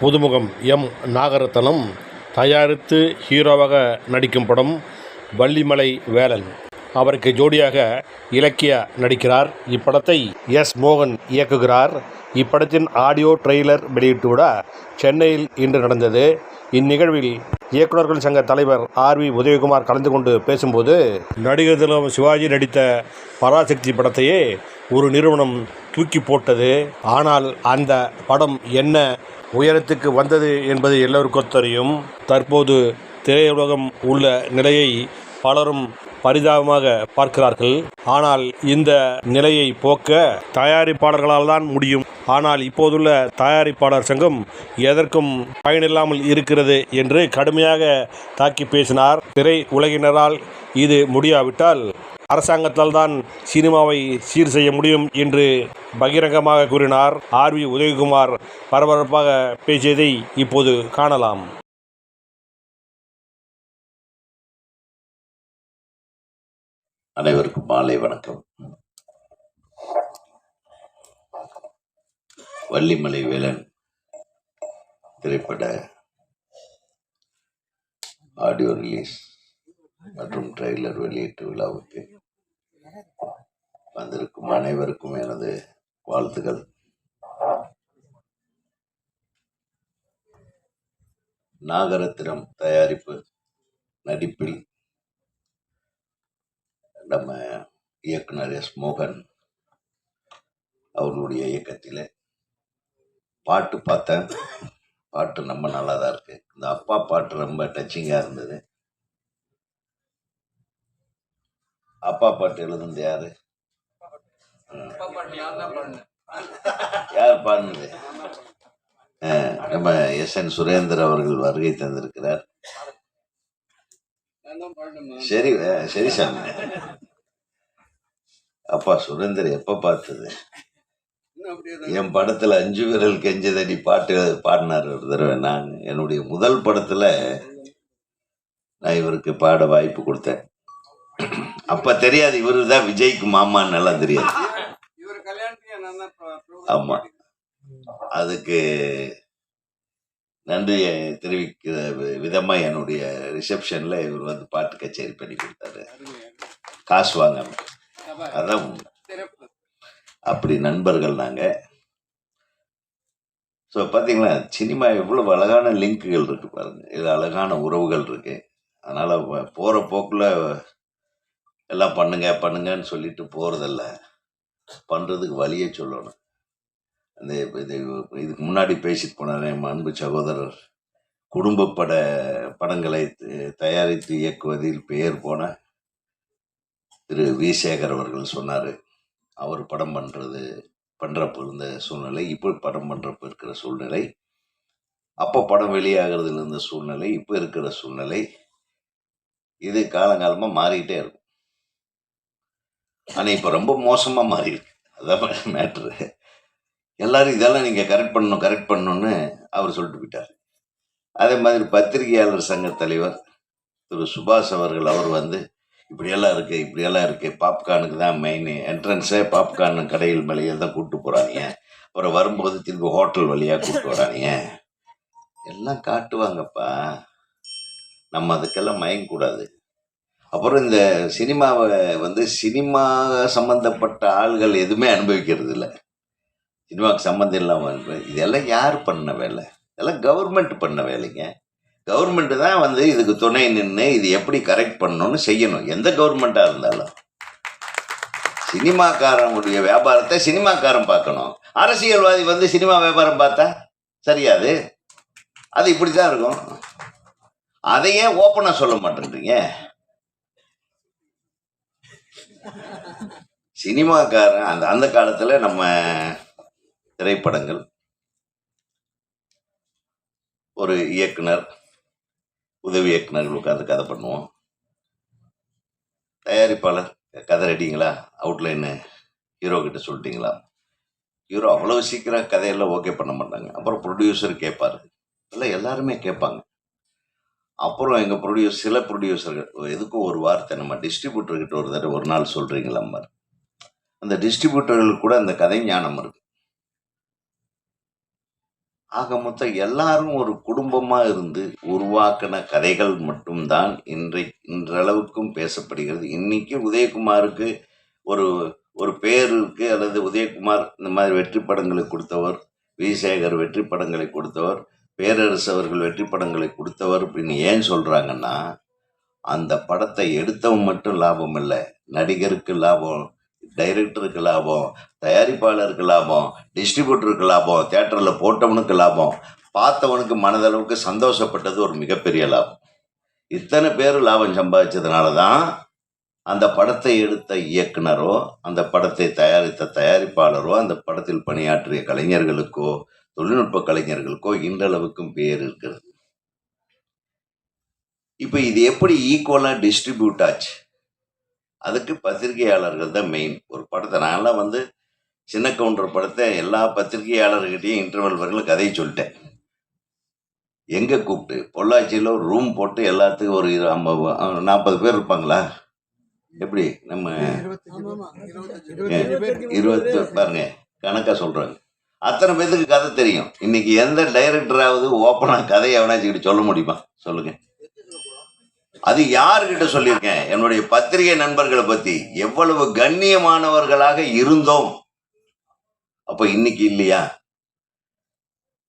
புதுமுகம் M. Nagaratnam தயாரித்து ஹீரோவாக நடிக்கும் படம் வள்ளிமலை வேலன். அவருக்கு ஜோடியாக இலக்கியா நடிக்கிறார். இப்படத்தை எஸ். மோகன் இயக்குகிறார். இப்படத்தின் ஆடியோ ட்ரெய்லர் வெளியிட்டு விட சென்னையில் இன்று நடந்தது. இந்நிகழ்வில் இயக்குநர்கள் சங்க தலைவர் ஆர். வி. உதயகுமார் கலந்து கொண்டு பேசும்போது நடிகர் தினம் சிவாஜி நடித்த பராசக்தி படத்தையே ஒரு நிறுவனம் தூக்கி போட்டது. ஆனால் அந்த படம் என்ன உயரத்துக்கு வந்தது என்பது எல்லோருக்கும் தெரியும். தற்போது திரையுலகம் உள்ள நிலையை பலரும் பரிதாபமாக பார்க்கிறார்கள். ஆனால் இந்த நிலையை போக்க தயாரிப்பாளர்களால் தான் முடியும். ஆனால் இப்போதுள்ள தயாரிப்பாளர் சங்கம் எதற்கும் பயனில்லாமல் இருக்கிறது என்று கடுமையாக தாக்கி பேசினார். திரை உலகினரால் இது முடியாவிட்டால் அரசாங்கத்தால் தான் சினிமாவை சீர் செய்ய முடியும் என்று பகிரங்கமாக கூறினார். ஆர் வி உதயகுமார் பரபரப்பாக பேசியதை இப்போது காணலாம். அனைவருக்கும் மாலை வணக்கம். வள்ளிமலை வேலன் திரைப்பட ஆடியோ ரிலீஸ் மற்றும் ட்ரெய்லர் வெளியீட்டு விழாவுக்கு வந்திருக்கும் அனைவருக்கும் எனது வாழ்த்துக்கள் நாகரத்தினம் தயாரிப்பு நடிப்பில் நம்ம இயக்குனர் எஸ் மோகன் அவர்களுடைய இயக்கத்தில் பாட்டு பார்த்தேன். பாட்டு ரொம்ப நல்லா தான் இருக்கு. இந்த அப்பா பாட்டு ரொம்ப டச்சிங்காக இருந்தது. அப்பா பாட்டு எழுதுனது யாரு. யார் பாடினது? நம்ம எஸ் என் சுரேந்தர் அவர்கள் வருகை தந்திருக்கிறார். சரி சரி சாமி. அப்பா சுரேந்தர் எப்ப பார்த்தது? என் படத்துல அஞ்சு விரல் கெஞ்சதடி பாட்டு பாடினார் ஒரு தடவை. நான் என்னுடைய முதல் படத்துல நான் இவருக்கு பாட வாய்ப்பு கொடுத்தேன். அப்ப தெரியாது இவரு தான் விஜய்க்கு மாமான்னு எல்லாம் தெரியாது. ஆமா. அதுக்கு நன்றியை தெரிவிக்கிற விதமாக என்னுடைய ரிசப்ஷனில் இவர் வந்து பாட்டு கச்சேரி பண்ணி கொடுத்தாரு. காசு வாங்காம. அதான் அப்படி நண்பர்கள் நாங்கள் ஸோ பார்த்தீங்களா சினிமா எவ்வளோ அழகான லிங்க்குகள் இருக்குது பாருங்க. இது அழகான உறவுகள் இருக்கு. அதனால் போகிற போக்கில் எல்லாம் பண்ணுங்க பண்ணுங்கன்னு சொல்லிட்டு போகிறதில்ல பண்ணுறதுக்கு வழியை சொல்லணும். இந்த இது இதுக்கு முன்னாடி பேசிட்டு போனாரே என் அன்பு சகோதரர். குடும்ப பட படங்களை தயாரித்து இயக்குவதில் பெயர் போன திரு வி சேகர் அவர்கள் சொன்னார் அவர் படம் பண்ணுறது பண்ணுறப்போ இருந்த சூழ்நிலை இப்போ படம் பண்ணுறப்ப இருக்கிற சூழ்நிலை அப்போ படம் வெளியாகிறதுல இருந்த சூழ்நிலை இப்போ இருக்கிற சூழ்நிலை இது காலங்காலமாக மாறிக்கிட்டே இருக்கும். ஆனால் இப்போ ரொம்ப மோசமாக மாறியிருக்கு. அதான் மேட்ரு. எல்லாரும் இதெல்லாம் நீங்க கரெக்ட் பண்ணணும் கரெக்ட் பண்ணணும்னு அவர் சொல்லிட்டு போயிட்டார். அதே மாதிரி பத்திரிகையாளர் சங்க தலைவர் திரு சுபாஷ் அவர்கள் அவர் வந்து இப்படியெல்லாம் இருக்கு இப்படியெல்லாம் இருக்கு பாப்கார்னுக்கு தான் மெயின் என்ட்ரன்ஸே பாப்கார்ன் கடையில் மேலேயே தான் கூப்பிட்டு போறாங்க. அப்புறம் வரும்போது திருப்பி ஹோட்டல் வழியாக கூப்பிட்டு வராங்க. எல்லாம் காட்டுவாங்கப்பா. நம்ம அதுக்கெல்லாம் மயங்கக்கூடாது அப்புறம் இந்த சினிமாவை வந்து சினிமா சம்பந்தப்பட்ட ஆள்கள் எதுவுமே அனுபவிக்கிறது இல்லை. சினிமாவுக்கு சம்மந்தம் இல்லாமல் இதெல்லாம் யார் பண்ண வேலை? இதெல்லாம் கவர்மெண்ட் பண்ண வேலைங்க. கவர்மெண்ட்டு தான் வந்து இதுக்கு துணை நின்று இது எப்படி கரெக்ட் பண்ணணும்னு செய்யணும். எந்த கவர்மெண்ட்டாக இருந்தாலும். சினிமாக்காரனுடைய வியாபாரத்தை சினிமாக்காரன் பார்க்கணும். அரசியல்வாதி வந்து சினிமா வியாபாரம் பார்த்தா சரியாது. அது இப்படித்தான் இருக்கும். அதையே ஓப்பனாக சொல்ல மாட்டேன்றீங்க? சினிமாக்காரன் அந்த அந்த காலத்தில் நம்ம திரைப்படங்கள். ஒரு இயக்குனர் உதவி இயக்குனர்கள் உட்காந்து கதை பண்ணுவோம். தயாரிப்பாளர் கதை ரெடிங்களா அவுட்லைனு ஹீரோ கிட்ட சொல்லிட்டீங்களா? ஹீரோ அவ்வளோ சீக்கிரம் கதையெல்லாம் ஓகே பண்ண மாட்டாங்க. அப்புறம் ப்ரொடியூசர் கேட்பாரு. இல்லை எல்லாருமே கேட்பாங்க. அப்புறம் எங்கள் ப்ரொடியூஸ் சில ப்ரொடியூசர்கள் எதுக்கும் ஒரு வார்த்தை நம்ம டிஸ்ட்ரிபியூட்டர்கிட்ட ஒரு தடவை ஒரு நாள் சொல்கிறீங்களா மாதிரி அந்த டிஸ்ட்ரிபியூட்டர்களுக்கு கூட அந்த கதை ஞானம் இருக்குது ஆக மொத்தம் எல்லாரும் ஒரு குடும்பமா இருந்து உருவாக்கின கதைகள் மட்டும்தான் இன்றை இன்றளவுக்கும் பேசப்படுகிறது. இன்னைக்கு உதயகுமாருக்கு ஒரு ஒரு பேர் இருக்கு அல்லது உதயகுமார் இந்த மாதிரி வெற்றி படங்களை கொடுத்தவர் விசேகர் வெற்றி படங்களை கொடுத்தவர் பேரரசு அவர்கள் வெற்றி படங்களை கொடுத்தவர் அப்படின்னு ஏன் சொல்றாங்கன்னா அந்த படத்தை எடுத்தவன் மட்டும் லாபம் இல்லை நடிகருக்கு லாபம் டைரக்டருக்கு லாபம் தயாரிப்பாளருக்கு லாபம் டிஸ்ட்ரிபியூட்டருக்கு லாபம் தேட்டரில் போட்டவனுக்கு லாபம் பார்த்தவனுக்கு மனதளவுக்கு சந்தோஷப்பட்டது ஒரு மிகப்பெரிய லாபம். இத்தனை பேர் லாபம் சம்பாதிச்சதுனால தான் அந்த படத்தை எடுத்த இயக்குனரோ அந்த படத்தை தயாரித்த தயாரிப்பாளரோ அந்த படத்தில் பணியாற்றிய கலைஞர்களுக்கோ தொழில்நுட்ப கலைஞர்களுக்கோ இன்றளவுக்கும் பேர் இருக்கிறது. இப்போ இது எப்படி ஈக்குவலாக டிஸ்ட்ரிபியூட் ஆச்சு? அதுக்கு பத்திரிகையாளர்கள் தான் மெயின் ஒரு படத்தை. நான்லாம் வந்து சின்ன கவுண்டர் படத்தை எல்லா பத்திரிகையாளர்கிட்டையும் இன்டர்வல் வரையிலும் கதையை சொல்லிட்டேன். எங்கே கூப்பிட்டு? பொள்ளாச்சியில் ஒரு ரூம் போட்டு எல்லாத்துக்கும் ஒரு ஐம்பது நாற்பது பேர் இருப்பாங்களா? எப்படி? நம்ம இருபத்தி பாருங்க கணக்கா சொல்றாங்க. அத்தனை பேத்துக்கு கதை தெரியும். இன்னைக்கு எந்த டைரக்டராவது ஓப்பனா கதையை எவனாச்சுக்கிட்ட சொல்ல முடியுமா? சொல்லுங்க. அது யாருக்கிட்ட சொல்லியிருக்கேன்? என்னுடைய பத்திரிகை நண்பர்களை பத்தி. எவ்வளவு கண்ணியமானவர்களாக இருந்தோம். அப்ப இன்னைக்கு இல்லையா?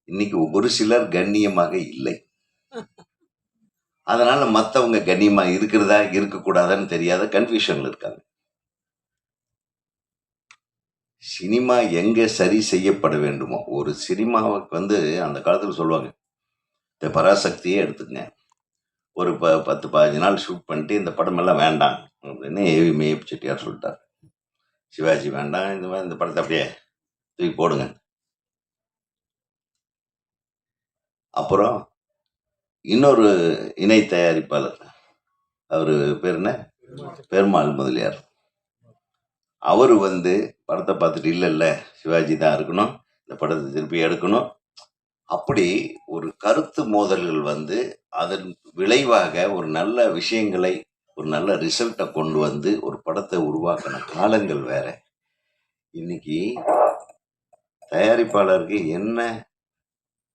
இன்னைக்கு ஒரு சிலர் கண்ணியமாக இல்லை. அதனால மத்தவங்க கண்ணியமா இருக்கிறதா இருக்கக்கூடாதான்னு தெரியாத கன்ஃபியூஷன்ல இருக்காங்க. சினிமா எங்க சரி செய்யப்பட வேண்டுமோ? ஒரு சினிமாவுக்கு வந்து அந்த காலத்தில் சொல்லுவாங்க இந்த பராசக்தியே எடுத்துக்கங்க. ஒரு ப பத்து பதினஞ்சு நாள் ஷூட் பண்ணிட்டு இந்த படமெல்லாம் வேண்டாம் அப்படின்னு ஏவி மேயப் செட்டியார் சொல்லிட்டார். சிவாஜி வேண்டாம் இந்த மாதிரி இந்த படத்தை அப்படியே தூக்கி போடுங்க. அப்புறம் இன்னொரு இணை தயாரிப்பாளர் அவர் பேர் என்ன? பெருமாள் முதலியார். அவர் வந்து படத்தை பார்த்துட்டு இல்லை இல்லை சிவாஜி தான் இருக்கணும். இந்த படத்தை திருப்பி எடுக்கணும். அப்படி ஒரு கருத்து மோதல்கள் வந்து அதன் விளைவாக ஒரு நல்ல விஷயங்களை ஒரு நல்ல ரிசல்ட்டை கொண்டு வந்து ஒரு படத்தை உருவாக்கின காலங்கள் வேற. இன்னைக்கு தயாரிப்பாளருக்கு என்ன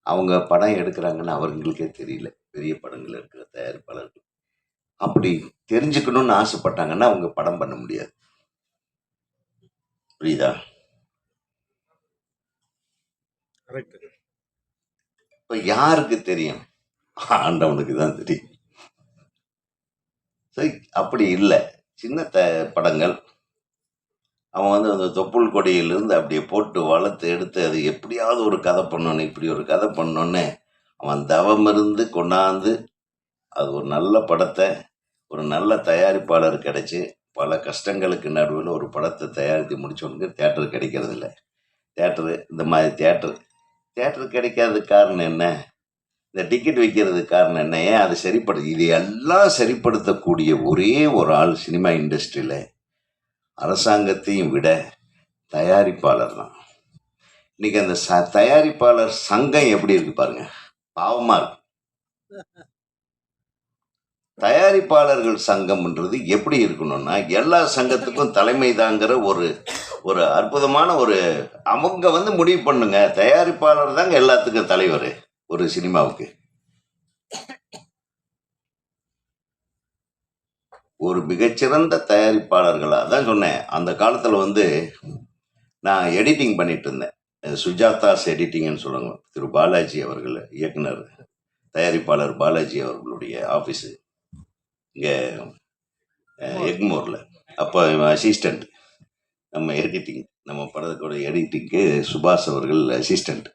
அவங்க படம் எடுக்கிறாங்கன்னு அவங்களுக்கே தெரியல. பெரிய படங்கள் இருக்கிற தயாரிப்பாளர்கள். அப்படி தெரிஞ்சுக்கணும்னு ஆசைப்பட்டாங்கன்னா அவங்க படம் பண்ண முடியாது. புரியுதா? இப்போ யாருக்கு தெரியும்? ஆண்டவனுக்கு தான் தெரியும். சரி அப்படி இல்லை. சின்ன த படங்கள். அவன் வந்து அந்த தொப்புள் கொடியிலிருந்து அப்படியே போட்டு வளர்த்து எடுத்து அது எப்படியாவது ஒரு கதை பண்ணோன்னு இப்படி ஒரு கதை பண்ணோன்னே அவன் தவம் இருந்து கொண்டாந்து அது ஒரு நல்ல படத்தை ஒரு நல்ல தயாரிப்பாளர் கிடச்சி பல கஷ்டங்களுக்கு நடுவில் ஒரு படத்தை தயாரித்து முடிச்சவனுக்கு தேட்டர் கிடைக்கிறது இல்லை தேட்டரு இந்த மாதிரி தேட்டர் தேட்டர் கிடைக்காததுக்கு காரணம் என்ன? இந்த டிக்கெட் விற்கிறதுக்கு காரணம் என்ன? ஏன் அது சரிப்படு இது எல்லாம் சரிப்படுத்தக்கூடிய ஒரே ஒரு ஆள் சினிமா இண்டஸ்ட்ரியில் அரசாங்கத்தையும் விட தயாரிப்பாளர் தான். இன்னைக்கு அந்த ச தயாரிப்பாளர் சங்கம் எப்படி இருக்கு பாருங்கள் பாவமாக இருக்கு. தயாரிப்பாளர்கள் சங்கம்ன்றது எப்படி இருக்கணும்னா எல்லா சங்கத்துக்கும் தலைமை தாங்கிற ஒரு ஒரு அற்புதமான ஒரு அவங்க வந்து முடிவு பண்ணுங்க. தயாரிப்பாளர் தாங்க எல்லாத்துக்கும் தலைவர் ஒரு சினிமாவுக்கு. ஒரு மிகச்சிறந்த தயாரிப்பாளர்களாக அதான் சொன்னேன். அந்த காலத்தில் வந்து நான் எடிட்டிங் பண்ணிட்டு இருந்தேன். சுஜாதாஸ் எடிட்டிங்னு சொல்லுவாங்க. திரு பாலாஜி அவர்கள் இயக்குனர் தயாரிப்பாளர் பாலாஜி அவர்களுடைய ஆஃபீஸு இங்கே எக்மோரில். அப்போ அசிஸ்டண்ட் நம்ம எடிட்டிங் நம்ம படத்தோட எடிட்டிங்க்கு சுபாஷ் அவர்கள் அசிஸ்டண்ட்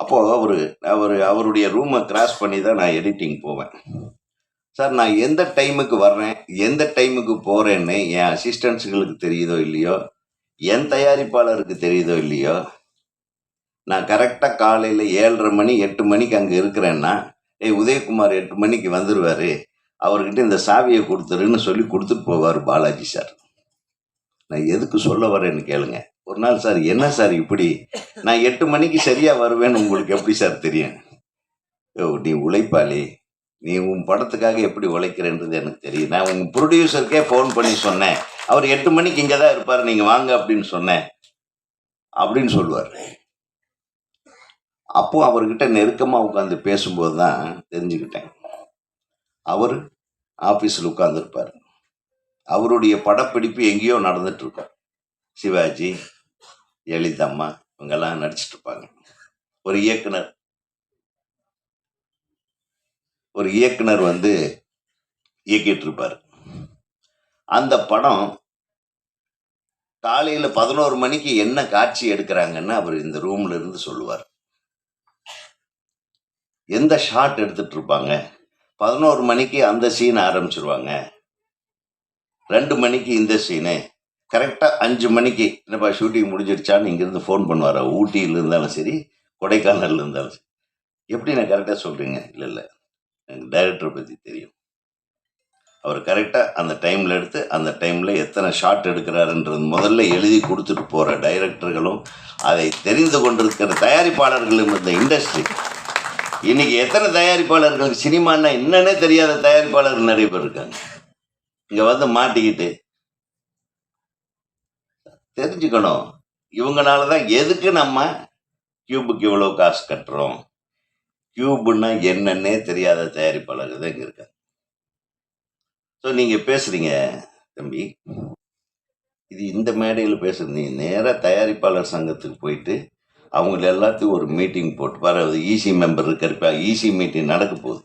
அப்போது அவர் அவர் அவருடைய ரூமை கிராஸ் பண்ணி தான் நான் எடிட்டிங் போவேன். சார் நான் எந்த டைமுக்கு வர்றேன்? எந்த டைமுக்கு போகிறேன்னு என் அசிஸ்டன்ஸுகளுக்கு தெரியுதோ இல்லையோ? என் தயாரிப்பாளருக்கு தெரியுதோ இல்லையோ? நான் கரெக்டாக காலையில் ஏழரை மணி எட்டு மணிக்கு அங்கே இருக்கிறேன்னா ஏய் உதயகுமார் எட்டு மணிக்கு வந்துடுவார் அவர்கிட்ட இந்த சாவியை கொடுத்துருன்னு சொல்லி கொடுத்துட்டு போவார் பாலாஜி சார். நான் எதுக்கு சொல்ல வரேன்னு கேளுங்க. ஒரு நாள் சார் என்ன சார் இப்படி? நான் எட்டு மணிக்கு சரியாக வருவேன்னு உங்களுக்கு எப்படி சார் தெரியும்? ஓ நீ உழைப்பாளி. நீ உன் படத்துக்காக எப்படி உழைக்கிறேன்றது எனக்கு தெரியும். நான் உங்கள் ப்ரொடியூசருக்கே ஃபோன் பண்ணி சொன்னேன். அவர் எட்டு மணிக்கு இங்கே தான் இருப்பார். நீங்கள் வாங்க அப்படின்னு சொன்னேன். அப்படின்னு சொல்லுவார். அப்போ அவர்கிட்ட நெருக்கமாக உட்காந்து பேசும்போது தான் தெரிஞ்சுக்கிட்டேன். அவர் ஆஃபீஸில் உட்கார்ந்துருப்பார். அவருடைய படப்பிடிப்பு எங்கேயோ நடந்துட்டுருக்கோம். சிவாஜி லலிதம்மா இவங்கெல்லாம் நடிச்சிட்டு இருப்பாங்க ஒரு இயக்குனர். ஒரு இயக்குனர் வந்து இயக்கிட்டு இருப்பார் அந்த படம் காலையில் பதினோரு மணிக்கு என்ன காட்சி எடுக்கிறாங்கன்னு அவர் இந்த ரூம்ல இருந்து சொல்லுவார். எந்த ஷாட் எடுத்துட்டு இருப்பாங்க பதினோரு மணிக்கு அந்த சீன் ஆரம்பிச்சிருவாங்க. ரெண்டு மணிக்கு இந்த சீனு கரெக்டாக அஞ்சு மணிக்கு என்னப்பா ஷூட்டிங் முடிஞ்சிருச்சான்னு இங்கேருந்து ஃபோன் பண்ணுவார். ஊட்டியில் இருந்தாலும் சரி கொடைக்கானல்ல இருந்தாலும் சரி. எப்படி நான் கரெக்டாக சொல்கிறீங்க இல்லை இல்லை. எனக்கு டைரக்டரை பற்றி தெரியும். அவர் கரெக்டாக அந்த டைமில் எடுத்து அந்த டைமில் எத்தனை ஷாட் எடுக்கிறாருன்றது முதல்ல எழுதி கொடுத்துட்டு போகிற டைரக்டர்களும் அதை தெரிந்து கொண்டிருக்கிற தயாரிப்பாளர்களும் இந்த இண்டஸ்ட்ரி இன்னைக்கு எத்தனை தயாரிப்பாளர்கள் சினிமான்னா என்னன்னே தெரியாத தயாரிப்பாளர்கள் நிறைய பேர் இருக்காங்க. இங்கே வந்து மாட்டிக்கிட்டு தெரிஞ்சுக்கணும். இவங்களால தான் எதுக்கு நம்ம கியூபுக்கு இவ்வளோ காசு கட்டுறோம்? கியூபுன்னா என்னன்னே தெரியாத தயாரிப்பாளர்கள் தான் இங்கே இருக்காங்க. ஸோ நீங்கள் பேசுகிறீங்க தம்பி. இது இந்த மேடையில் பேசுறது. நீங்கள் நேராக தயாரிப்பாளர் சங்கத்துக்கு போயிட்டு அவங்கள எல்லாத்தையும் ஒரு மீட்டிங் போட்டு பாரு ஈசி மெம்பர் இருக்கிறப்ப ஈசி மீட்டிங் நடக்க போகுது.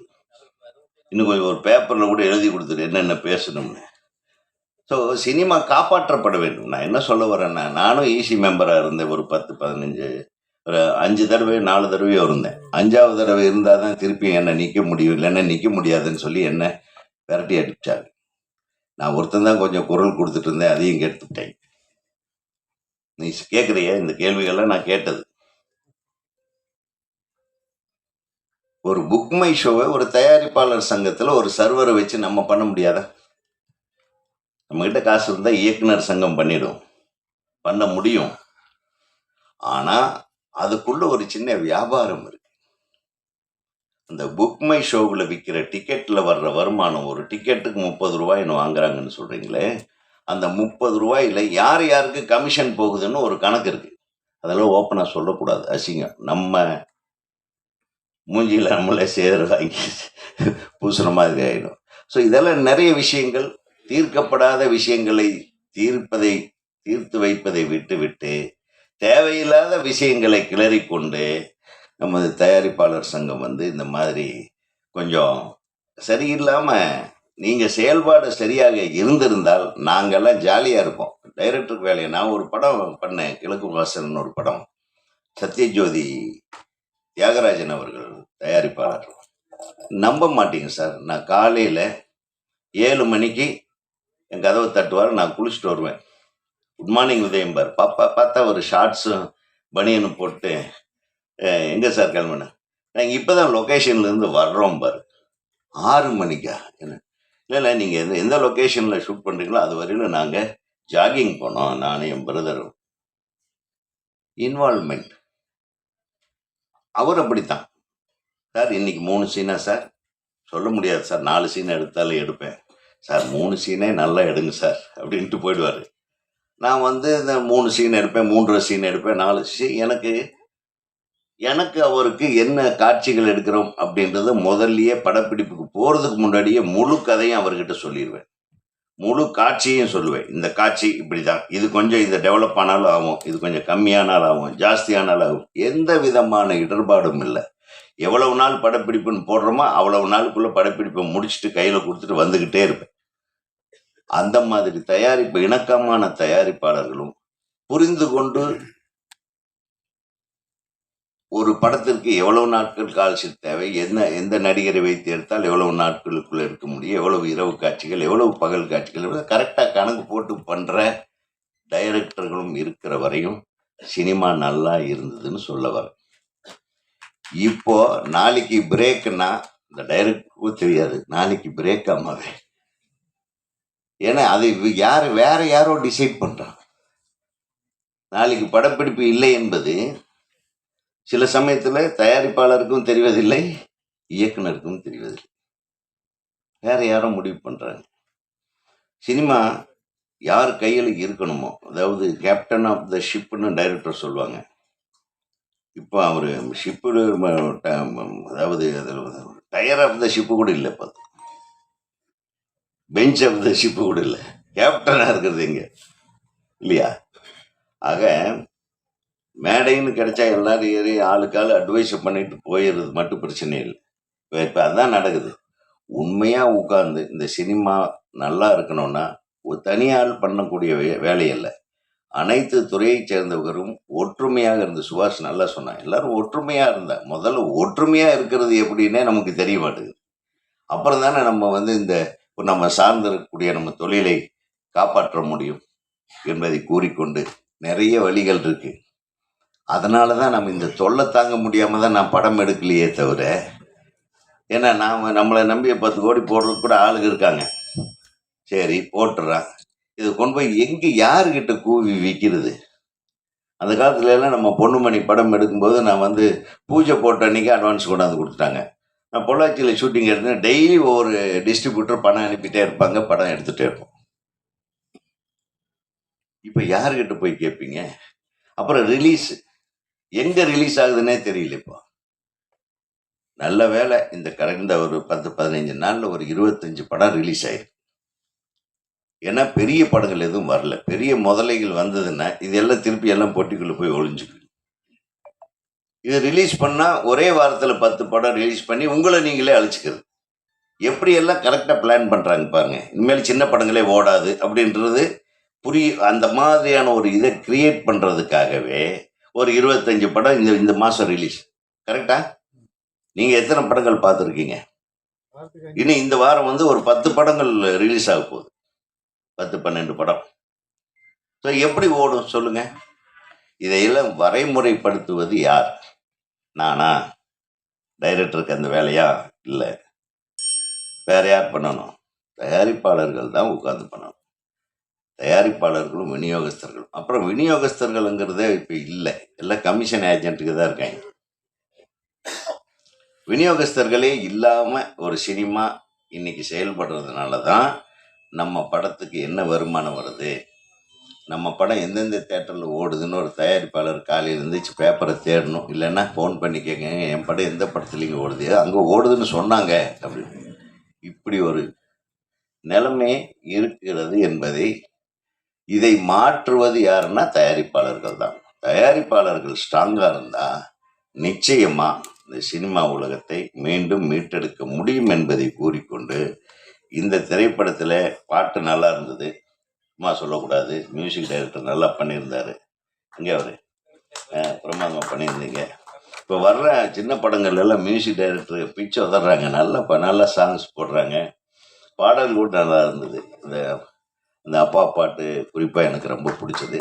இன்னும் கொஞ்சம் ஒரு பேப்பரில் கூட எழுதி கொடுத்துரு என்னென்ன பேசணும்னு. ஸோ சினிமா காப்பாற்றப்பட வேண்டும். நான் என்ன சொல்ல வரேன்னா நானும் ஈசி மெம்பராக இருந்தேன் ஒரு பத்து பதினஞ்சு ஒரு அஞ்சு தடவை நாலு தடவையோ இருந்தேன். அஞ்சாவது தடவை இருந்தால் தான் திருப்பி என்னை நிற்க முடியும் இல்லைன்னா நிற்க முடியாதுன்னு சொல்லி என்னை விரட்டி அடிச்சாங்க. நான் ஒருத்தன் தான் கொஞ்சம் குரல் கொடுத்துட்டு இருந்தேன் அதையும் கெடுத்துட்டேன். நீ கேட்குறிய இந்த கேள்விகள்லாம் நான் கேட்டது. ஒரு புக் மை ஷோவை ஒரு தயாரிப்பாளர் சங்கத்தில் ஒரு சர்வரை வச்சு நம்ம பண்ண முடியாதா? நம்மக்கிட்ட காசு இருந்தால் இயக்குனர் சங்கம் பண்ணிடும். பண்ண முடியும். ஆனால் அதுக்குள்ள ஒரு சின்ன வியாபாரம் இருக்கு. அந்த புக் மை ஷோவில் விற்கிற டிக்கெட்டில் வர்ற வருமானம் ஒரு டிக்கெட்டுக்கு முப்பது ரூபாய்னு வாங்குறாங்கன்னு சொல்கிறீங்களே அந்த முப்பது ரூபாயில் யார் யாருக்கு கமிஷன் போகுதுன்னு ஒரு கணக்கு இருக்குது அதெல்லாம் ஓப்பனாக சொல்லக்கூடாது. அசிங்கம். நம்ம மூஞ்சியில் நம்மளே சேர் வாங்கி பூசுகிற மாதிரி ஆகிடும் ஸோ இதெல்லாம் நிறைய விஷயங்கள் தீர்க்கப்படாத விஷயங்களை தீர்ப்பதை தீர்த்து வைப்பதை விட்டுவிட்டு தேவையில்லாத விஷயங்களை கிளறிக்கொண்டு நமது தயாரிப்பாளர் சங்கம் வந்து இந்த மாதிரி கொஞ்சம் சரியில்லாமல் நீங்கள் செயல்பாடு சரியாக இருந்திருந்தால் நாங்கள்லாம் ஜாலியாக இருப்போம். டைரக்டருக்கு வேலையை நான் ஒரு படம் பண்ணேன். கிழக்கு வாசன் ஒரு படம். சத்யஜோதி தியாகராஜன் அவர்கள் தயாரிப்பாளர். நம்ப மாட்டீங்க சார். நான் காலையில் ஏழு மணிக்கு என் கதவை தட்டுவார் நான் குளிச்சுட்டு வருவேன். குட் மார்னிங் உதயம்பார் பாப்பா பார்த்தா ஒரு ஷார்ட்ஸும் பனியனும் போட்டு எங்கே சார் கிளம்புனேன் நாங்கள் இப்போ தான் லொக்கேஷன்லேருந்து வர்றோம் பாரு. ஆறு மணிக்கா? என்ன? இல்லை இல்லை நீங்கள் எந்த எந்த லொக்கேஷனில் ஷூட் பண்ணுறீங்களோ அது வரையிலும் நாங்கள் ஜாகிங் போனோம் நானும் என் பிரதரும் இன்வால்மெண்ட் அவர் அப்படித்தான். சார் இன்னைக்கு மூணு சீனா சார் சொல்ல முடியாது சார் நாலு சீன் எடுத்தாலும் எடுப்பேன். சார் மூணு சீனே நல்லா எடுங்க சார் அப்படின்ட்டு போயிடுவார். நான் வந்து இந்த மூணு சீன் எடுப்பேன் மூன்று சீன் எடுப்பேன் நாலு சீ எனக்கு எனக்கு அவருக்கு என்ன காட்சிகள் எடுக்கிறோம் அப்படின்றத முதல்லயே படப்பிடிப்புக்கு போகிறதுக்கு முன்னாடியே முழு கதையும் அவர்கிட்ட சொல்லிடுவேன் முழு காட்சியும் சொல்லுவேன். இந்த காட்சி இப்படி தான் இது கொஞ்சம் இது டெவலப் ஆனாலும் ஆகும். இது கொஞ்சம் கம்மியானாலும் ஆகும். ஜாஸ்தியானாலும் ஆகும். எந்த விதமான இடர்பாடும் இல்லை. எவ்வளவு நாள் படப்பிடிப்புன்னு போடுறோமோ அவ்வளவு நாளுக்குள்ள படப்பிடிப்பை முடிச்சுட்டு கையில் கொடுத்துட்டு வந்துக்கிட்டே இருப்பேன். அந்த மாதிரி தயாரிப்பு இணக்கமான தயாரிப்பாளர்களும் புரிந்து கொண்டு ஒரு படத்திற்கு எவ்வளவு நாட்கள் கால்ஷீட் தேவை என்ன எந்த நடிகரை வைத்து எடுத்தால் எவ்வளவு நாட்களுக்குள்ள எடுக்க முடியும் எவ்வளவு இரவு காட்சிகள் எவ்வளவு பகல் காட்சிகள் கரெக்டாக கணக்கு போட்டு பண்ற டைரக்டர்களும் இருக்கிற வரையும் சினிமா நல்லா இருந்ததுன்னு சொல்ல வரேன். இப்போ நாளைக்கு பிரேக்குன்னா இந்த டைரக்டருக்கும் தெரியாது. நாளைக்கு பிரேக் அம்மாவே ஏன்னா அது யார் வேற யாரோ டிசைட் பண்ணுறாங்க நாளைக்கு படப்பிடிப்பு இல்லை என்பது சில சமயத்தில் தயாரிப்பாளருக்கும் தெரிவதில்லை இயக்குனருக்கும் தெரிவதில்லை. வேற யாரோ முடிவு பண்ணுறாங்க சினிமா யார் கையில் இருக்கணுமோ அதாவது கேப்டன் ஆஃப் த ஷிப்னு டைரக்டர் சொல்லுவாங்க. இப்போ அவர் ஷிப்பு அதாவது அதில் டயர் ஆஃப் த ஷிப்பு கூட இல்லை இப்போ பெஞ்ச் ஆஃப் த ஷிப்பு கூட இல்லை. கேப்டனாக இருக்கிறது இங்கே. இல்லையா? ஆக மேடைன்னு கிடைச்சா எல்லாரும் ஏறி ஆளுக்கு ஆள் அட்வைஸ் பண்ணிட்டு போயிடுறது மட்டும் பிரச்சனை இல்லை. இப்போ அதுதான் நடக்குது. உண்மையாக உட்கார்ந்து இந்த சினிமா நல்லா இருக்கணும்னா ஒரு தனியால் பண்ணக்கூடிய வே வேலையில்லை. அனைத்து துறையைச் சேர்ந்தவர்களும் ஒற்றுமையாக இருந்து சுபாஷ் நல்லா சொன்னான் எல்லாரும் ஒற்றுமையாக இருந்தா முதல்ல ஒற்றுமையாக இருக்கிறது எப்படின்னே நமக்கு தெரிய மாட்டேங்குது. அப்புறம் தானே நம்ம வந்து இந்த நம்ம சார்ந்திருக்கக்கூடிய நம்ம தொழிலை காப்பாற்ற முடியும் என்பதை கூறிக்கொண்டு நிறைய வழிகள் இருக்கு. அதனால தான் நம்ம இந்த தொல்லை தாங்க முடியாமல் தான் நான் படம் எடுக்கலையே தவிர ஏன்னா நாம் நம்மளை நம்பி பத்து கோடி போடுறதுக்கு கூட ஆளுங்க இருக்காங்க. சரி போட்டுறான் இது கொண்டு போய் எங்கே யாருக்கிட்ட கூவி விற்கிறது அந்த காலத்துல எல்லாம் நம்ம பொண்ணுமணி படம் எடுக்கும்போது நான் வந்து பூஜை போட்ட அன்றைக்கி அட்வான்ஸ் கொண்டாந்து கொடுத்துட்டாங்க. நான் பொள்ளாச்சியில் ஷூட்டிங் எடுத்தேன் டெய்லி ஒவ்வொரு டிஸ்ட்ரிபியூட்டர் பணம் அனுப்பிட்டே இருப்பாங்க படம் எடுத்துகிட்டே இருப்போம். இப்போ யாருக்கிட்ட போய் கேட்பீங்க அப்புறம் ரிலீஸ் எங்கே ரிலீஸ் ஆகுதுன்னே தெரியல இப்போ. நல்ல வேலை இந்த கடந்த ஒரு பத்து பதினஞ்சு நாளில் ஒரு இருபத்தஞ்சு படம் ரிலீஸ் ஆயிருக்கு. ஏன்னா பெரிய படங்கள் எதுவும் வரல. பெரிய முதலைகள் வந்ததுன்னா இதெல்லாம் திருப்பி எல்லாம் பொட்டிக்குள்ளே போய் ஒளிஞ்சுக்கு இது ரிலீஸ் பண்ணால் ஒரே வாரத்தில் பத்து படம் ரிலீஸ் பண்ணி உங்களை நீங்களே அழிச்சுக்கிறது. எப்படி எல்லாம் கரெக்டாக பிளான் பண்ணுறாங்க பாருங்க. இனிமேல் சின்ன படங்களே ஓடாது அப்படின்றது புரிய அந்த மாதிரியான ஒரு இதை கிரியேட் பண்ணுறதுக்காகவே ஒரு இருபத்தஞ்சு படம் இந்த இந்த மாதம் ரிலீஸ் கரெக்டா நீங்கள் எத்தனை படங்கள் பார்த்துருக்கீங்க? இனி இந்த வாரம் வந்து ஒரு பத்து படங்கள் ரிலீஸ் ஆக போகுது. பத்து பன்னெண்டு படம். ஸோ எப்படி ஓடும் சொல்லுங்க? இதையெல்லாம் வரைமுறைப்படுத்துவது யார்? நானா? டைரக்டருக்கு அந்த வேலையா? இல்லை. வேற யார் பண்ணணும்? தயாரிப்பாளர்கள் தான் உட்காந்து பண்ணணும். தயாரிப்பாளர்களும் விநியோகஸ்தர்களும். அப்புறம் விநியோகஸ்தர்கள்ங்கிறதே இப்போ இல்லை. எல்லாம் கமிஷன் ஏஜென்ட்டுக்கு தான் இருக்காங்க. விநியோகஸ்தர்களே இல்லாமல் ஒரு சினிமா இன்னைக்கு செயல்படுறதுனால தான் நம்ம படத்துக்கு என்ன வருமானம் வருது? நம்ம படம் எந்தெந்த தேட்டரில் ஓடுதுன்னு ஒரு தயாரிப்பாளர் காலையில் இருந்துச்சு பேப்பரை தேடணும். இல்லைன்னா ஃபோன் பண்ணி கேட்குங்க என் படம் எந்த படத்துலேயும் ஓடுது அங்கே ஓடுதுன்னு சொன்னாங்க அப்படின்னு. இப்படி ஒரு நிலைமை இருக்கிறது என்பதை இதை மாற்றுவது யாருன்னா தயாரிப்பாளர்கள் தான். தயாரிப்பாளர்கள் ஸ்ட்ராங்காக இருந்தால் நிச்சயமாக இந்த சினிமா உலகத்தை மீண்டும் மீட்டெடுக்க முடியும் என்பதை கூறிக்கொண்டு இந்த திரைப்படத்தில் பாட்டு நல்லா இருந்தது. சும்மா சொல்லக்கூடாது. மியூசிக் டைரக்டர் நல்லா பண்ணியிருந்தாரு. இங்கே அவர். பிரமாதமாக பண்ணியிருந்தீங்க. இப்போ வர்ற சின்ன படங்கள் எல்லாம் மியூசிக் டைரக்டர் பிச்சு உதறாங்க நல்லா ப- நல்லா சாங்ஸ் போடுறாங்க. பாடல் கூட நல்லா இருந்தது. இந்த இந்த அப்பா பாட்டு குறிப்பாக எனக்கு ரொம்ப பிடிச்சது.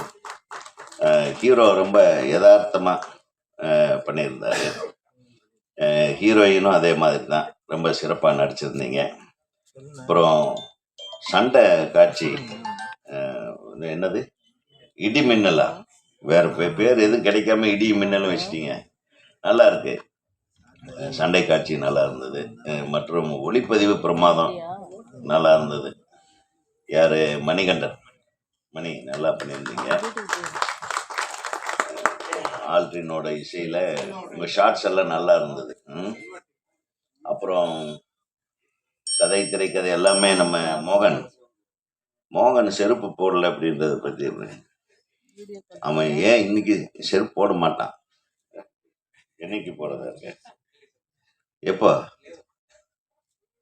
ஹீரோ ரொம்ப யதார்த்தமாக பண்ணியிருந்தார். ஹீரோயினும் அதே மாதிரி தான் ரொம்ப சிறப்பாக நடிச்சிருந்தீங்க. அப்புறம் சண்டை காட்சி. என்னது? இடி மின்னலா? வேற பேர் எதுவும் கிடைக்காம இடி மின்னலும் வச்சிட்டீங்க. நல்லா இருக்கு. சண்டை காட்சி நல்லா இருந்தது. மற்றும் ஒளிப்பதிவு பிரமாதம் நல்லா இருந்தது. யாரு? மணிகண்டன். மணி நல்லா பண்ணியிருந்தீங்க. ஆல்ட்ரினோட இசையில் உங்கள் ஷார்ட்ஸ் எல்லாம் நல்லா இருந்தது. அப்புறம் கதை திரைக்கதை எல்லாமே நம்ம மோகன். மோகன் செருப்பு போடல அப்படின்றத பற்றி அவன் ஏன் இன்னைக்கு செருப்பு போட மாட்டான்? என்னைக்கு போடுறதா இருக்க எப்போ?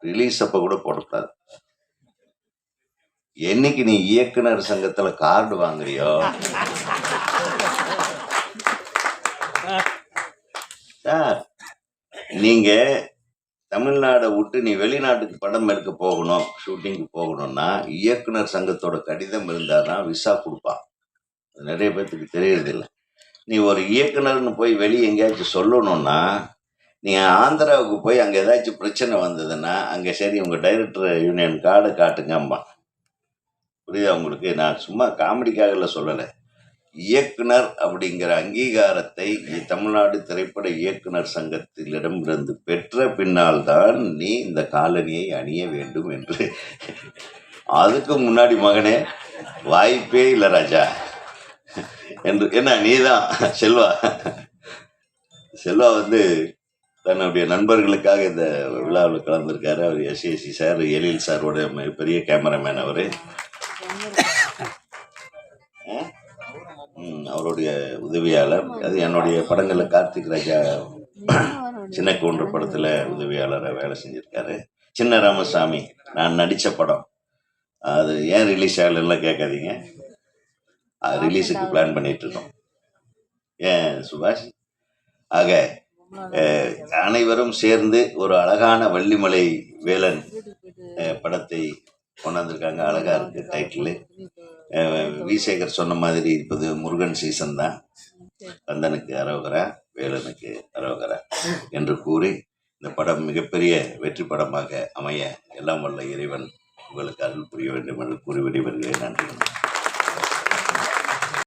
ரிலீஸ் அப்போ கூட போடக்கூடாது. என்னைக்கு நீ இயக்குனர் சங்கத்துல கார்டு வாங்குறியோ? சார் நீங்க தமிழ்நாடை விட்டு நீ வெளிநாட்டுக்கு படம் எடுக்க போகணும் ஷூட்டிங்க்கு போகணும்னா இயக்குனர் சங்கத்தோட கடிதம் இருந்தால் தான் விசா கொடுப்பான். அது நிறைய பேர்த்துக்கு தெரியறதில்லை நீ ஒரு இயக்குனர்னு போய் வெளியே எங்கேயாச்சும் சொல்லணும்னா நீ ஆந்திராவுக்கு போய் அங்கே ஏதாச்சும் பிரச்சனை வந்ததுன்னா அங்கே சரி உங்கள் டைரக்டர் யூனியன் கார்டு காட்டுங்கம்மா புரியுதா உங்களுக்கு? நான் சும்மா காமெடிக்காகல சொல்லலை. இயக்குனர் அப்படிங்கிற அங்கீகாரத்தை தமிழ்நாடு திரைப்பட இயக்குனர் சங்கத்திலிடமிருந்து பெற்ற பின்னால் தான் நீ இந்த காலனியை அணிய வேண்டும் என்று. அதுக்கு முன்னாடி மகனே வாய்ப்பே இல்லை ராஜா. என்று என்ன நீதான் செல்வா. செல்வா வந்து தன்னுடைய நண்பர்களுக்காக இந்த விழாவில் கலந்துருக்காரு. அவர் எஸ்ஏசி சார் எழில் சாரோட பெரிய கேமராமேன் அவர். அவருடைய உதவியாளர். அது என்னுடைய படங்களில் கார்த்திக் ராஜா சின்ன கூன்று படத்தில் உதவியாளராக வேலை செஞ்சுருக்காரு. சின்ன ராமசாமி நான் நடித்த படம். அது ஏன் ரிலீஸ் ஆகலைன்னா கேட்காதீங்க. ரிலீஸுக்கு பிளான் பண்ணிட்டு இருக்கோம் ஏன் சுபாஷ்? ஆக அனைவரும் சேர்ந்து ஒரு அழகான வள்ளிமலை வேலன் படத்தை கொண்டாந்துருக்காங்க. அழகா இருக்கு டைட்டில். விசேகர் சொன்ன மாதிரி இப்போது முருகன் சீசன் தான். கந்தனுக்கு அரோகரா வேலனுக்கு அரோகரா என்று கூறி இந்த படம் மிகப்பெரிய வெற்றி படமாக அமைய எல்லாம் வல்ல இறைவன் உங்களுக்கு அருள் புரிய வேண்டும் என்று கூறி விடைபெறுகிறேன். நன்றி.